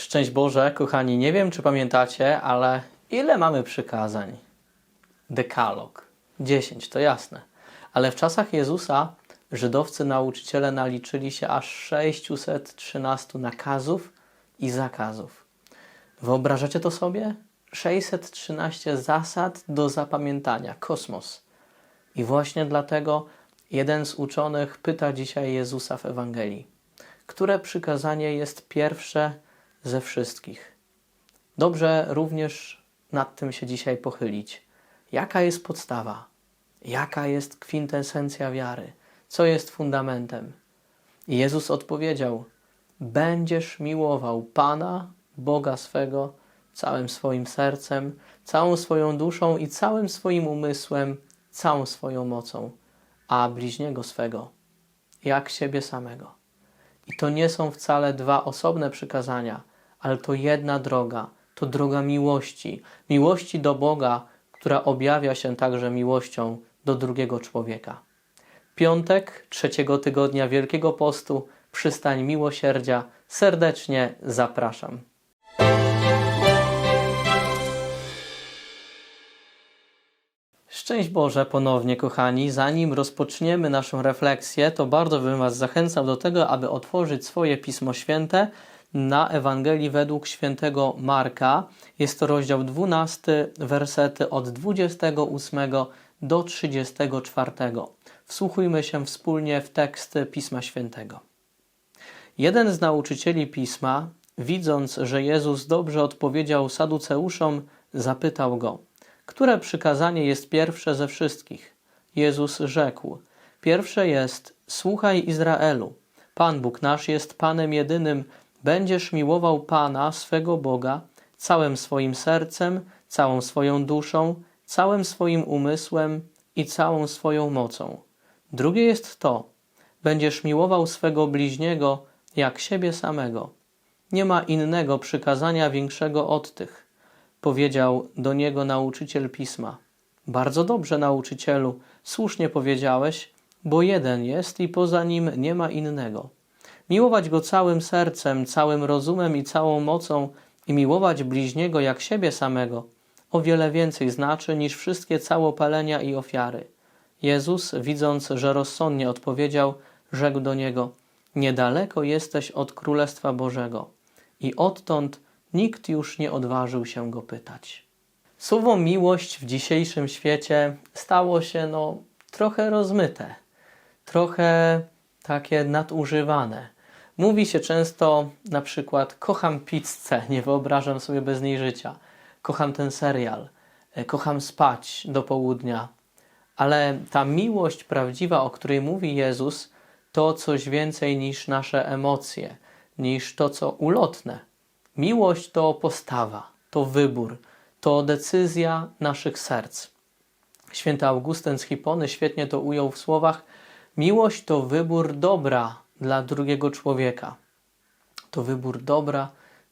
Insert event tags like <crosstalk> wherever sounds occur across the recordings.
Szczęść Boże, kochani, nie wiem czy pamiętacie, ale ile mamy przykazań? Dekalog. 10, to jasne. Ale w czasach Jezusa żydowscy nauczyciele naliczyli się aż 613 nakazów i zakazów. Wyobrażacie to sobie? 613 zasad do zapamiętania. Kosmos. I właśnie dlatego jeden z uczonych pyta dzisiaj Jezusa w Ewangelii, które przykazanie jest pierwsze ze wszystkich. Dobrze również nad tym się dzisiaj pochylić. Jaka jest podstawa? Jaka jest kwintesencja wiary? Co jest fundamentem? Jezus odpowiedział: Będziesz miłował Pana, Boga swego, całym swoim sercem, całą swoją duszą i całym swoim umysłem, całą swoją mocą, a bliźniego swego, jak siebie samego. I to nie są wcale dwa osobne przykazania, ale to jedna droga, to droga miłości, miłości do Boga, która objawia się także miłością do drugiego człowieka. Piątek trzeciego tygodnia Wielkiego Postu, przystań miłosierdzia, serdecznie zapraszam. Szczęść Boże ponownie, kochani. Zanim rozpoczniemy naszą refleksję, to bardzo bym Was zachęcał do tego, aby otworzyć swoje Pismo Święte na Ewangelii według świętego Marka. Jest to rozdział 12, wersety od 28 do 34. Wsłuchujmy się wspólnie w tekst Pisma Świętego. Jeden z nauczycieli Pisma, widząc, że Jezus dobrze odpowiedział Saduceuszom, zapytał go – które przykazanie jest pierwsze ze wszystkich? Jezus rzekł: Pierwsze jest: Słuchaj Izraelu. Pan Bóg nasz jest Panem jedynym. Będziesz miłował Pana, swego Boga, całym swoim sercem, całą swoją duszą, całym swoim umysłem i całą swoją mocą. Drugie jest to: Będziesz miłował swego bliźniego jak siebie samego. Nie ma innego przykazania większego od tych powiedział do niego nauczyciel pisma. Bardzo dobrze, nauczycielu, słusznie powiedziałeś, bo jeden jest i poza nim nie ma innego. Miłować go całym sercem, całym rozumem i całą mocą i miłować bliźniego jak siebie samego o wiele więcej znaczy niż wszystkie całopalenia i ofiary. Jezus, widząc, że rozsądnie odpowiedział, rzekł do niego: Niedaleko jesteś od Królestwa Bożego. I odtąd nikt już nie odważył się go pytać. Słowo miłość w dzisiejszym świecie stało się no, trochę rozmyte, trochę takie nadużywane. Mówi się często na przykład kocham pizzę, <laughs> nie wyobrażam sobie bez niej życia. Kocham ten serial, e, kocham spać do południa. Ale ta miłość prawdziwa, o której mówi Jezus, to coś więcej niż nasze emocje, niż to, co ulotne. Miłość to postawa, to wybór, to decyzja naszych serc. Święty Augustyn z Hipony świetnie to ujął w słowach: Miłość to wybór dobra dla drugiego człowieka. To wybór dobra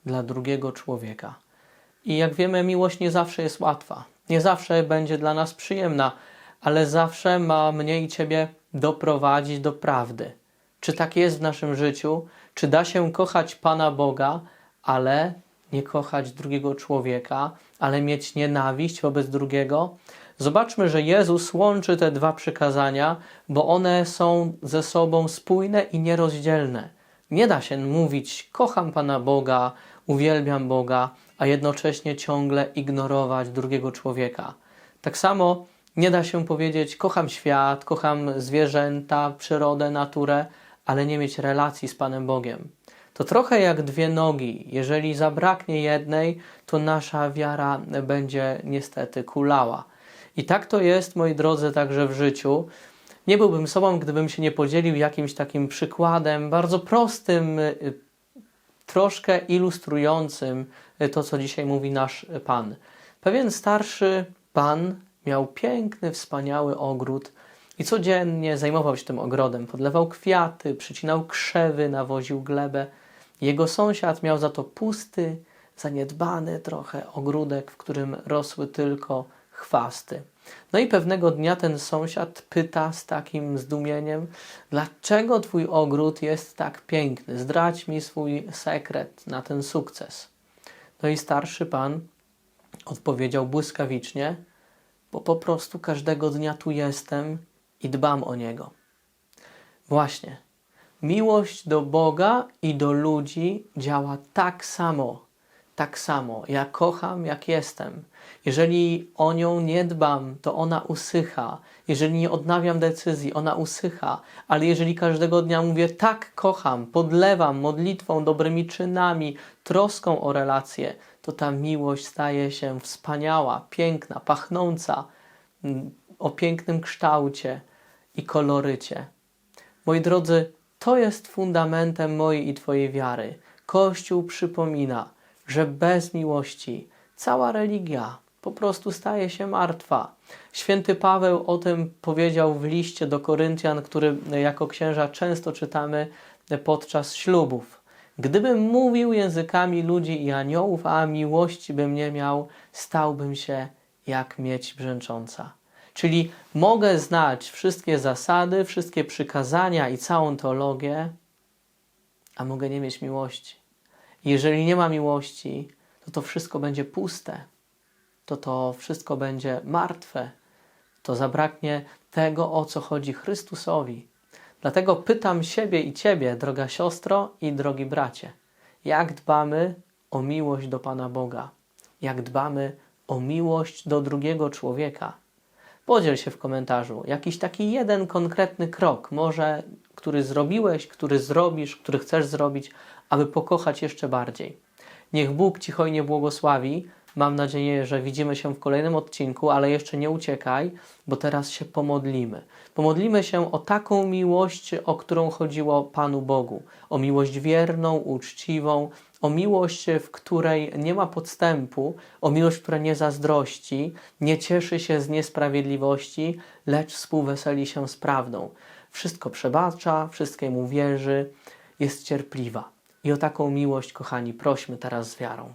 dla drugiego człowieka. I jak wiemy, miłość nie zawsze jest łatwa, nie zawsze będzie dla nas przyjemna, ale zawsze ma mnie i ciebie doprowadzić do prawdy. Czy tak jest w naszym życiu? Czy da się kochać Pana Boga? ale nie kochać drugiego człowieka, ale mieć nienawiść wobec drugiego. Zobaczmy, że Jezus łączy te dwa przykazania, bo one są ze sobą spójne i nierozdzielne. Nie da się mówić: Kocham Pana Boga, uwielbiam Boga, a jednocześnie ciągle ignorować drugiego człowieka. Tak samo nie da się powiedzieć: Kocham świat, kocham zwierzęta, przyrodę, naturę, ale nie mieć relacji z Panem Bogiem. To trochę jak dwie nogi. Jeżeli zabraknie jednej, to nasza wiara będzie niestety kulała. I tak to jest, moi drodzy, także w życiu. Nie byłbym sobą, gdybym się nie podzielił jakimś takim przykładem, bardzo prostym, y, troszkę ilustrującym to, co dzisiaj mówi nasz Pan. Pewien starszy Pan miał piękny, wspaniały ogród i codziennie zajmował się tym ogrodem. Podlewał kwiaty, przycinał krzewy, nawoził glebę. Jego sąsiad miał za to pusty, zaniedbany trochę ogródek, w którym rosły tylko chwasty. No i pewnego dnia ten sąsiad pyta z takim zdumieniem: Dlaczego twój ogród jest tak piękny? Zdradź mi swój sekret na ten sukces. No i starszy pan odpowiedział błyskawicznie: Bo po prostu każdego dnia tu jestem i dbam o niego. Właśnie. Miłość do Boga i do ludzi działa tak samo, tak samo. Ja kocham, jak jestem. Jeżeli o nią nie dbam, to ona usycha. Jeżeli nie odnawiam decyzji, ona usycha. Ale jeżeli każdego dnia mówię tak kocham, podlewam modlitwą, dobrymi czynami, troską o relacje, to ta miłość staje się wspaniała, piękna, pachnąca, mm, o pięknym kształcie i kolorycie. Moi drodzy, to jest fundamentem mojej i Twojej wiary. Kościół przypomina, że bez miłości cała religia po prostu staje się martwa. Święty Paweł o tym powiedział w liście do Koryntian, który jako księża często czytamy podczas ślubów. Gdybym mówił językami ludzi i aniołów, a miłości bym nie miał, stałbym się jak miedź brzęcząca. Czyli mogę znać wszystkie zasady, wszystkie przykazania i całą teologię, a mogę nie mieć miłości. Jeżeli nie ma miłości, to to wszystko będzie puste, to to wszystko będzie martwe, to zabraknie tego, o co chodzi Chrystusowi. Dlatego pytam siebie i Ciebie, droga siostro i drogi bracie, jak dbamy o miłość do Pana Boga? Jak dbamy o miłość do drugiego człowieka? Podziel się w komentarzu. Jakiś taki jeden konkretny krok, może który zrobiłeś, który zrobisz, który chcesz zrobić, aby pokochać jeszcze bardziej. Niech Bóg Ci hojnie błogosławi. Mam nadzieję, że widzimy się w kolejnym odcinku, ale jeszcze nie uciekaj, bo teraz się pomodlimy. Pomodlimy się o taką miłość, o którą chodziło Panu Bogu. O miłość wierną, uczciwą, o miłość, w której nie ma podstępu, o miłość, która nie zazdrości, nie cieszy się z niesprawiedliwości, lecz współweseli się z prawdą. Wszystko przebacza, wszystkiemu wierzy, jest cierpliwa. I o taką miłość, kochani, prośmy teraz z wiarą.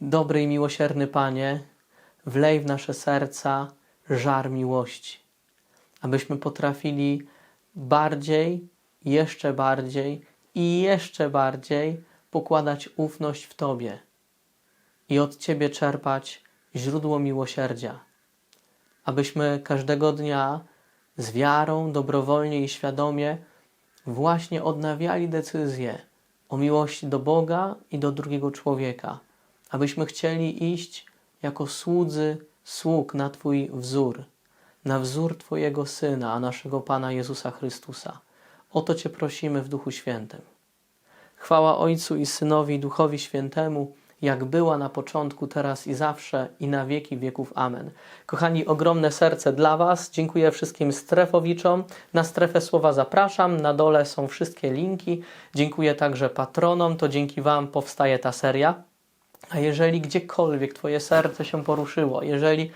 Dobry i miłosierny Panie, wlej w nasze serca żar miłości, abyśmy potrafili bardziej, jeszcze bardziej i jeszcze bardziej pokładać ufność w Tobie i od Ciebie czerpać źródło miłosierdzia, abyśmy każdego dnia z wiarą, dobrowolnie i świadomie właśnie odnawiali decyzję o miłości do Boga i do drugiego człowieka, abyśmy chcieli iść jako słudzy sług na Twój wzór, na wzór Twojego Syna, a naszego Pana Jezusa Chrystusa. O to Cię prosimy w Duchu Świętym. Chwała Ojcu i Synowi Duchowi Świętemu, jak była na początku, teraz i zawsze, i na wieki wieków. Amen. Kochani, ogromne serce dla Was. Dziękuję wszystkim strefowiczom. Na strefę słowa zapraszam. Na dole są wszystkie linki. Dziękuję także patronom. To dzięki Wam powstaje ta seria. A jeżeli gdziekolwiek Twoje serce się poruszyło, jeżeli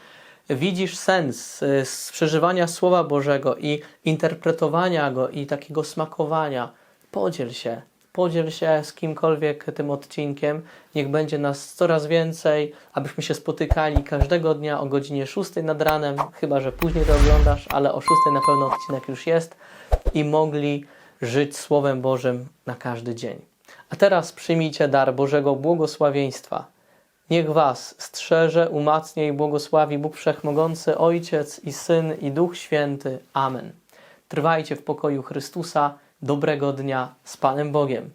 widzisz sens y, przeżywania Słowa Bożego i interpretowania go i takiego smakowania, podziel się. Podziel się z kimkolwiek tym odcinkiem. Niech będzie nas coraz więcej, abyśmy się spotykali każdego dnia o godzinie 6 nad ranem, chyba że później to oglądasz, ale o 6 na pewno odcinek już jest i mogli żyć Słowem Bożym na każdy dzień. A teraz przyjmijcie dar Bożego błogosławieństwa. Niech Was strzeże, umacnia i błogosławi Bóg Wszechmogący, Ojciec i Syn i Duch Święty. Amen. Trwajcie w pokoju Chrystusa. Dobrego dnia z Panem Bogiem.